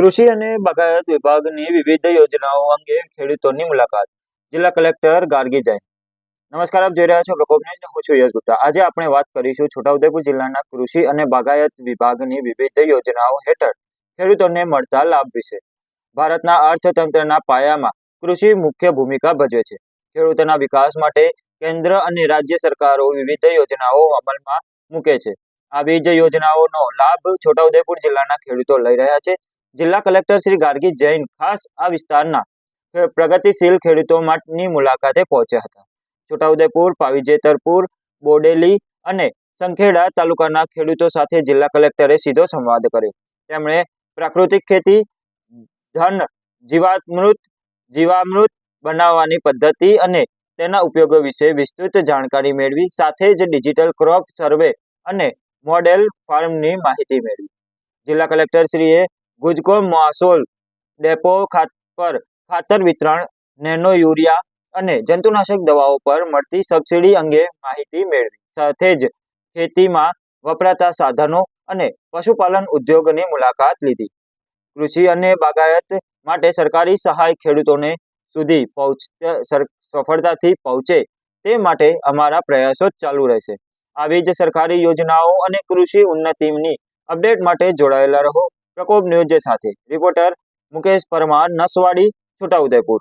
કૃષિ અને બાગાયત વિભાગની વિવિધ યોજનાઓ અંગે ખેડૂતોની મુલાકાત. જિલ્લા કલેક્ટર ગાર્ગી જૈન. નમસ્કાર, આપ જોઈ રહ્યા છો પ્રકોપ ન્યૂઝ હું છું યશ ગુપ્તા. આજે આપણે વાત કરીશું છોટાઉદેપુર જિલ્લાના કૃષિ અને બાગાયત વિભાગની વિવિધ યોજનાઓ હેઠળ ખેડૂતોને મળતા લાભ વિશે. ભારતના અર્થતંત્રના પાયામાં કૃષિ મુખ્ય ભૂમિકા ભજવે છે. ખેડૂતોના વિકાસ માટે કેન્દ્ર અને રાજ્ય સરકારો વિવિધ યોજનાઓ અમલમાં મૂકે છે. આવી જ યોજનાઓનો લાભ છોટાઉદેપુર જિલ્લાના ખેડૂતો લઈ રહ્યા છે. જિલ્લા કલેક્ટર શ્રી ગાર્ગી જૈન ખાસ આ વિસ્તારના પ્રગતિશીલ ખેડૂતો માટેની મુલાકાતે પહોંચ્યા હતા. છોટાઉદેપુર, પાવીજેતરપુર, બોડેલી અને સંખેડા તાલુકાના ખેડૂતો સાથે જિલ્લા કલેક્ટરે સીધો સંવાદ કર્યો. તેમણે પ્રાકૃતિક ખેતી, ધન, જીવામૃત જીવામૃત બનાવવાની પદ્ધતિ અને તેના ઉપયોગો વિશે વિસ્તૃત જાણકારી મેળવી, સાથે જ ડિજિટલ ક્રોપ સર્વે અને મોડેલ ફાર્મની માહિતી મેળવી. જિલ્લા કલેક્ટરશ્રીએ ગુજકોમ માસોલ ડેપો પર ખાતર વિતરણ, નેનો યુરિયા અને જંતુનાશક દવાઓ પર મળતી સબસિડી અંગે માહિતી મેળવી. સાથે જ ખેતીમાં વપરાતા સાધનો અને પશુપાલન ઉદ્યોગની મુલાકાત લીધી. કૃષિ અને બાગાયત માટે સરકારી સહાય ખેડૂતોને સુધી પહોંચ સફળતાથી પહોંચે તે માટે અમારા પ્રયાસો ચાલુ રહેશે. આવી જ સરકારી યોજનાઓ અને કૃષિ ઉન્નતિની અપડેટ માટે જોડાયેલા રહો. પ્રકોપ ન્યૂઝ સાથે. રિપોર્ટર મુકેશ પરમાર નસવાડી છોટાઉદેપુર.